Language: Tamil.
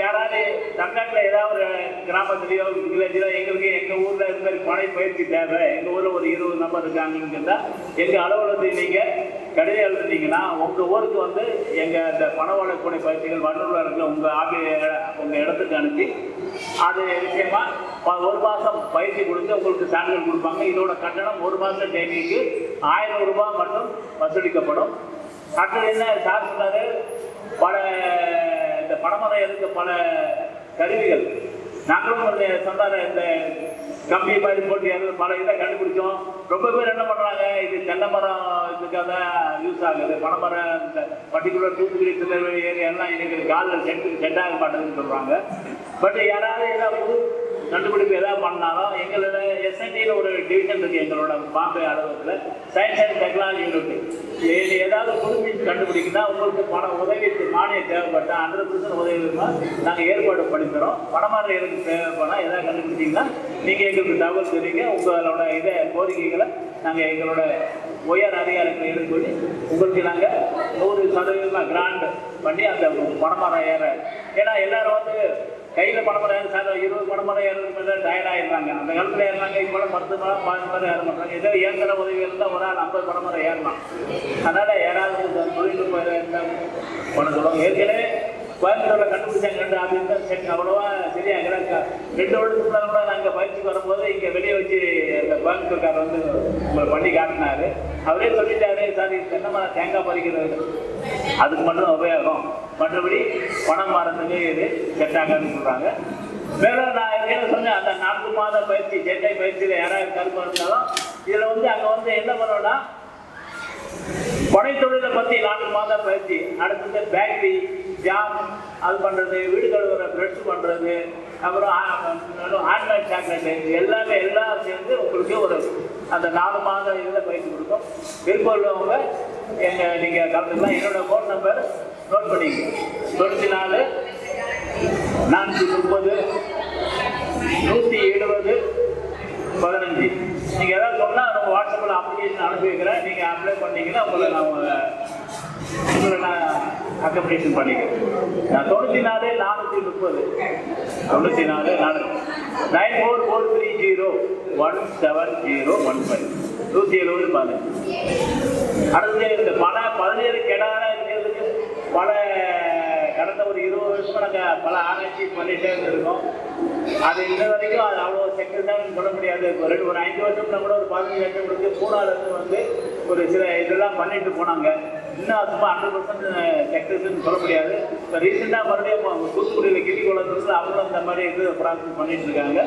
யாராவது தமிழ்நாட்டில் ஏதாவது ஒரு கிராமத்துலேயோ வில்லேஜிலோ எங்களுக்கு எங்கள் ஊரில் இது மாதிரி பனை பயிற்சி தேவை எங்கள் ஊரில் ஒரு இருபது நம்பர் இருக்காங்கன்னு கேட்டால் எங்கள் அலுவலகத்தை நீங்கள் கடிதம் எழுதுனீங்கன்னா உங்கள் ஊருக்கு வந்து எங்கள் இந்த பணவளக்கூடிய பயிற்சிகள் வண்டூரில் இருக்கிற உங்கள் ஆகிய உங்கள் இடத்துக்கு அனுப்பி அது நிச்சயமா ப- ஒரு மாதம் பயிற்சி கொடுத்து உங்களுக்கு சான்றிதழ் கொடுப்பாங்க. இதோட கட்டணம் ஒரு மாதம் ட்ரைனிங்க்கு ஆயிரம் ரூபாய் மட்டும் வசூலிக்கப்படும். அடுத்தது என்ன? சார் சொன்னார் பல இந்த பணமரம் எதுக்கு? பல கருவிகள். நாங்களும் இந்த சொன்னார இந்த கம்பி மாதிரி போட்டு எதாவது பல இதை கண்டுபிடிச்சோம். ரொம்ப பேர் என்ன பண்ணுறாங்க இது தென்னை மரம் இதுக்காக தான் யூஸ் ஆகுது. பனைமரம் இந்த பர்டிகுலர் தூத்துக்குடி திருநெல்வேலி ஏரியா எல்லாம் எங்களுக்கு காலில் செட் செட் ஆக மாட்டேதுன்னு சொல்கிறாங்க பட் யாராவது ஏதாவது புது கண்டுபிடிப்பு ஏதாவது பண்ணாலும் எங்களோட எஸ்என்டியில் ஒரு டிவிஷன் இருக்குது எங்களோட பாம்பே அலுவலகத்தில். சயின்ஸ் அண்ட் டெக்னாலஜி யூனிட் வேறு ஏதாவது புதுமை கண்டுபிடிக்கினா உங்களுக்கு பண உதவி மானியம் தேவைப்பட்டா ஹண்ட்ரட் பர்சன்ட் உதவி இருந்தால் நாங்கள் ஏற்பாடு பண்ணி தரோம் பணமாக எனக்கு தேவைப்படா? எதாவது கண்டுபிடிச்சிங்கன்னா நீங்கள் எங்களுக்கு தகவல் தெரிவிங்க உங்களோட இதை கோரிக்கைகளை நாங்கள் எங்களோட உயர் அதிகாரிகள் எடுத்து உங்களுக்கு நாங்கள் நூறு சதவீதமாக கிராண்ட் பண்ணி அந்த பணமரம் ஏற ஏன்னா எல்லாரும் வந்து கையில் பணமரம் சார். இருபது பணமரம் ஏறது டயர்ட் ஆயிடுறாங்க. அந்த காலத்தில் ஏறினாங்க இப்போ பத்து மரம் பாஞ்சு மரம் ஏற மாட்டாங்க. ஏதோ இயந்திர உதவி இருந்தால் ஒரு ஆள் ஐம்பது பணமரம் ஏறலாம். அதனால் யாராவது இந்த தொழில்நுட்ப இருந்தால் சொல்லுவாங்க. ஏற்கனவே கோயம்புத்தூரில் கண்டுபிடிச்சாங்க ரெண்டு அது சரி அவ்வளோவா சரியாகல ரெண்டு வருடத்துக்கு முன்னாடி கூட நாங்கள் பயிற்சிக்கு வரும்போது இங்கே வெளியே வச்சு அந்த கோயம்புத்தூர்கார் வந்து உங்களை பண்ணி காட்டினார். அவரே சொல்லிட்டாரு சார் இது தென்னை மரம் தேங்காய் பறிக்கிறது? அதுக்கு மட்டும் உபயோகம். மற்றபடி பணம் மரத்துக்கு இது செட் சொல்கிறாங்க மேலும் நான் என்ன சொன்னேன் அந்த நான்கு மாத பயிற்சி சென்னை பயிற்சியில் யாராவது கருப்பு இருந்தாலும் இதில் வந்து அங்கே வந்து என்ன பண்ணோம்னா தொழிலை பற்றி நான்கு மாத பயிற்சி அடுத்தது பேக்கரி ஜாம் அது பண்ணுறது வீடு கழுவுற ப்ரெஷ் பண்ணுறது அப்புறம் ஆன்லைன் சாக்லேட்டு எல்லாமே எல்லா அந்த நாலு மாத இதில் பயிற்சி கொடுக்கும் விருப்பம் உள்ளவங்க எங்கள் நீங்கள் கலந்துக்கலாம் என்னோடய ஃபோன் நம்பர் நோட் பண்ணிக்கங்க. தொண்ணூற்றி நாலு நானூற்றி முப்பது நூற்றி எழுபது பதினஞ்சு. நீங்கள் ஏதாவது சொன்னால் நம்ம வாட்ஸ்அப்பில் அப்ளிகேஷன் அனுப்பி வைக்கிறேன். நீங்கள் அப்ளை பண்ணீங்கன்னா உங்களை நான் உங்களை நான் அக்கமடேஷன் பண்ணிக்கிறேன். நான் தொண்ணூற்றி நாலு நானூற்றி முப்பது. தொண்ணூற்றி நாலு நானூற்றி nine four four three zero. One seven zero one five நூற்றி எழுபது பதினஞ்சு. அடுத்து இந்த பல பதினேழு கெடாத இருக்கிறதுக்கு பல கடந்த ஒரு இருபது வருஷம் நாங்கள் பல ஆராய்ச்சி பண்ணிட்டே இருந்திருக்கோம். அது இன்ன வரைக்கும் அது அவ்வளோ செக்ரட்டாக சொல்ல முடியாது. ரெண்டு ஒரு ஐந்து வருஷம்னா கூட ஒரு பதினஞ்சு லட்சம் கொடுத்து மூணாவது வந்து ஒரு சில இதெல்லாம் பண்ணிட்டு போனாங்க. இன்னும் சும்மா ஹண்ட்ரட் பர்சன்ட் செக்ரட்னு சொல்ல முடியாது. இப்போ ரீசெண்டாக மறுபடியும் தூத்துக்குடியில் கிட்டி குளத்துல அவங்களும் அந்த மாதிரி இது ப்ராசஸ் பண்ணிட்டு இருக்காங்க.